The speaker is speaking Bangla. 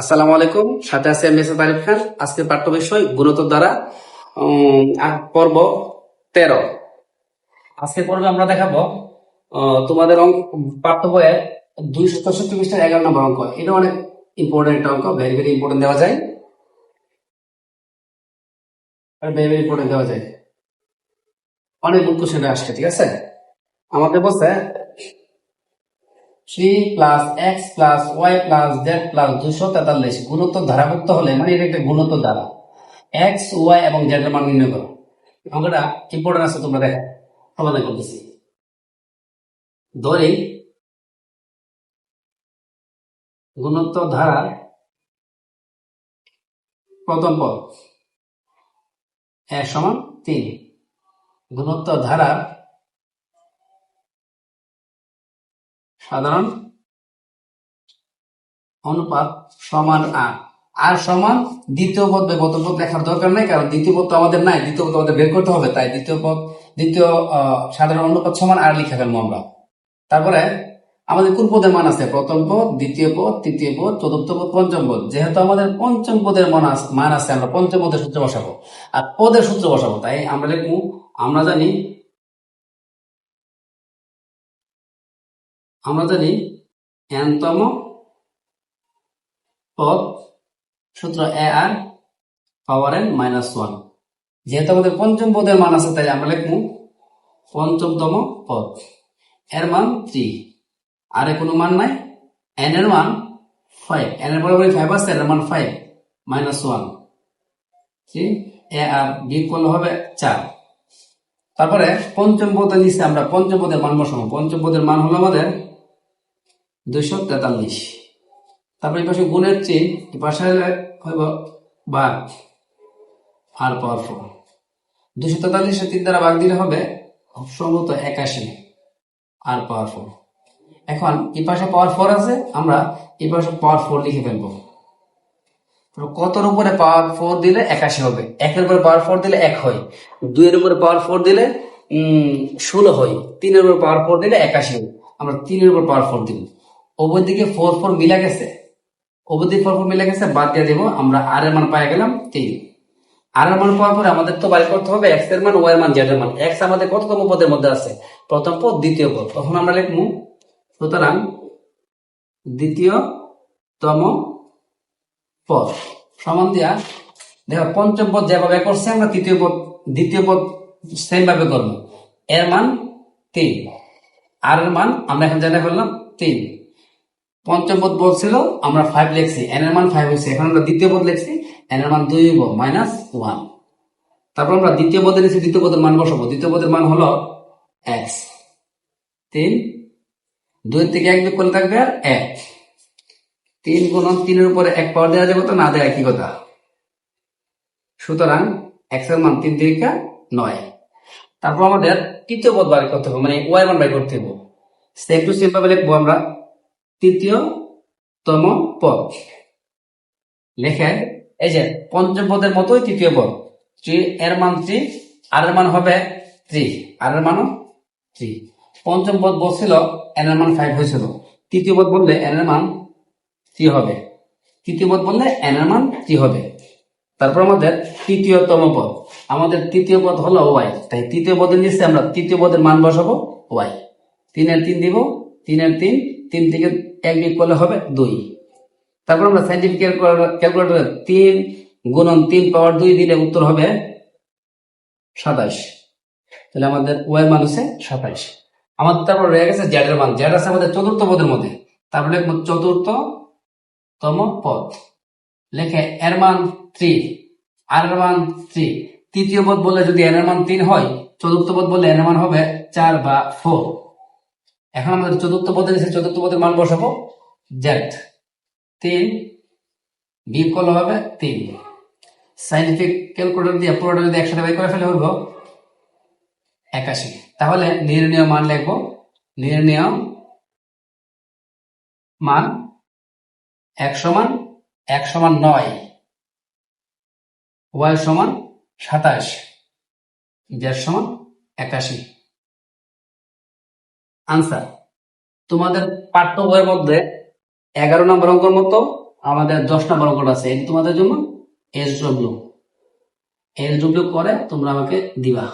আসসালামু আলাইকুম। সাথে আছে এম তারিফ খান। আজকে পাঠ্য বিষয় গুণোত্তর দ্বারা পর্ব তেরো। আজকে পর্বে আমরা দেখাবো তোমাদের পাঠ্য বইয়ে দুইশো চৌষট্টি পৃষ্ঠার এগারো নম্বর অঙ্ক। এটা অনেক ইম্পর্টেন্ট অঙ্ক ভেরি ভেরি ইম্পর্টেন্ট দেওয়া যায়। ভেরি ভেরি ইম্পর্টেন্ট দেওয়া যায়। অনেক কোশ্চেন আসছে, ঠিক আছে? আমাদের বলছে three plus X plus Y plus Z plus দুশো তেতাল্লিশ গুণোত্তর ধারাভুক্ত হলে মানে একটা গুণোত্তর ধারা। এক্স ওয়াই এবং জেড এর ধরি প্রথম পদ। এক সমান তিন। গুণোত্তর ধারা সাধারণ অনুপাত সমান আর আর সমান দ্বিতীয় পদ প্রথম পদ লেখার দরকার নাই, কারণ দ্বিতীয় পদ তো আমাদের নাই, দ্বিতীয় পদ আমাদের বের করতে হবে, তাই দ্বিতীয় পদ, দ্বিতীয় সাধারণ অনুপাত সমান আর লিখে ফেলব আমরা। তারপরে আমাদের কোন পদের মান আছে? প্রথম পদ, দ্বিতীয় পদ, তৃতীয় পদ, চতুর্থ পদ, পঞ্চম পদ। যেহেতু আমাদের পঞ্চম পদের মান আছে মান আছে, আমরা পঞ্চম পদের সূত্র বসাবো। আর পদের সূত্র বসাবো, তাই আমরা লিখব, আমরা জানি আমরা জানি এনতম পদ সূত্র A R power N minus one যেহেতু আমাদের পঞ্চম পদের মান আছে তাই আমরা লিখব পঞ্চমতম পদ। এর মান থ্রি আর কোনো মান নাই। এন এর মান ফাইভ এন এর বরাবর ফাইভ আছে, এর মান ফাইভ মাইনাস ওয়ান এ আর বি করলে হবে চার। তারপরে পঞ্চম পদের নিচে আমরা পঞ্চম পদের মান বসাবো। পঞ্চম পদের মান হলো আমাদের দুইশো তেতাল্লিশ। তারপরে এই পাশে গুণের চেয়ে পাশে হইব ভাগ আর পাওয়ার ফোর দুশো তেতাল্লিশে তিন দ্বারা ভাগ দিলে হবে সম্ভবত একাশি, আর পাওয়ার ফোর এখন এই পাশে পাওয়ার ফোর আছে, আমরা এই পাশে পাওয়ার ফোর লিখে ফেলব। কতর উপরে পাওয়ার ফোর দিলে একাশি হবে? একের উপরে পাওয়ার ফোর দিলে এক হয়। দুইয়ের উপরে পাওয়ার ফোর দিলে, উম, ষোলো হয়। তিনের উপরে পাওয়ার ফোর দিলে একাশি হয়। আমরা তিনের উপর পাওয়ার ফোর দিব। ওপর দিকে ফোর ফোর মিলা গেছে। ওপর দিকে ফোর ফোর মিলা গেছে, বাদ দিয়ে দেবো, আমরা আর এর মান পাই গেলাম তিন। আর এর মান পাওয়ার পরে আমাদের তো বাইর করতে হবে এক্সের মান ওয়াই এর মান জেড এর মান। এক্স আমাদের কততম পদের মধ্যে আছে? প্রথম পদ, দ্বিতীয় পদ। তখন আমরা লিখব, সুতরাং দ্বিতীয়তম পদ। সমান দিয়া, দেখো, পঞ্চম পদ যেভাবে করছে, আমরা তৃতীয় পদ, দ্বিতীয় পদ সেম ভাবে করব। এর মান তিন। আর এর মান আমরা এখন জানা ফেললাম তিন। পঞ্চম পদ বলছিল, আমরা ফাইভ লিখছি এন এর মান ফাইভ হয়েছে, এখন আমরা দ্বিতীয় পদ লিখছি এন এর মান দুই হইব মাইনাস ওয়ান তারপর আমরা দ্বিতীয় পদে নিচ্ছি দ্বিতীয় পদের মান বসাবো, দ্বিতীয় পদের মান হলো এক্স তিন দুই থেকে এক বিয়োগ করলে থাকবে আর এক। তিন গুণন তিনের উপরে এক পাওয়ার দেওয়া যাবে তো, না দেওয়া কি কথা। সুতরাং এক্সের মান তিন তিরিকা নয়। তারপর আমাদের তৃতীয় পদ বাড়ি করতে হবে মানে ওয়াই মান বাই করতে হবে। সেম টু সেম ভাবে লিখব আমরা। তৃতীয়তম পদ। লেখে, এই যে পঞ্চম পদের মতোই তৃতীয় পদ। থ্রি এর মান থ্রি আর এর মান হবে থ্রি আর এর মানও থ্রি পঞ্চম পদ বলছিল, এন এর মান ফাইভ হয়েছিল। তৃতীয় পদ বললে এন এর মান থ্রি হবে। তৃতীয় পদ বললে এন এর মান থ্রি হবে। তারপর আমাদের তৃতীয়তম পদ। আমাদের তৃতীয় পদ হলো ওয়াই। তাই তৃতীয় পদের নিচে আমরা তৃতীয় পদের মান বসাবো ওয়াই। তিনের তিন দিব, তিনের তিন তিন থেকে এক বিয়োগ করলে হবে দুই। তারপর আমরা সাইন্টিফিক ক্যালকুলেটরে তিন গুণন তিন পাওয়ার দুই দিলে উত্তর হবে সাতাশ। তাহলে আমাদের ওয়াই মান হচ্ছে সাতাশ। আমাদের তারপর রয়ে গেছে জেড এর মান। জেড আছে আমাদের চতুর্থ পদের মধ্যে। তারপরে লিখব চতুর্থতম পদ। লেখে এর মান থ্রি আর এর মান থ্রি তৃতীয় পদ বললে যদি এর মান তিন হয়, চতুর্থ পদ বললে এর মান হবে চার বা ফোর এখন আমাদের চতুর্থ পদে নিচে চতুর্থ পদের মান বসাবো। জেড তিন, বিয়োগ করলে হবে তিন। সাইন্টিফিক ক্যালকুলেটর দিয়ে পুরোটা যদি একসাথে বের করে ফেলে হইব একাশি। তাহলে নির্ণয় মান লিখব। নির্ণয় মান এক সমান এক সমান নয়। ওয়াই সমান সাতাশ। জেড সমান একাশি। আনসার তোমাদের পাঠ্য বইয়ের মধ্যে এগারো নম্বর অঙ্কের মতো আমাদের দশ নম্বর অঙ্কটা আছে। এটি তোমাদের জন্য এস ডব্লিউ এস ডব্লিউ করে তোমরা আমাকে দিবা।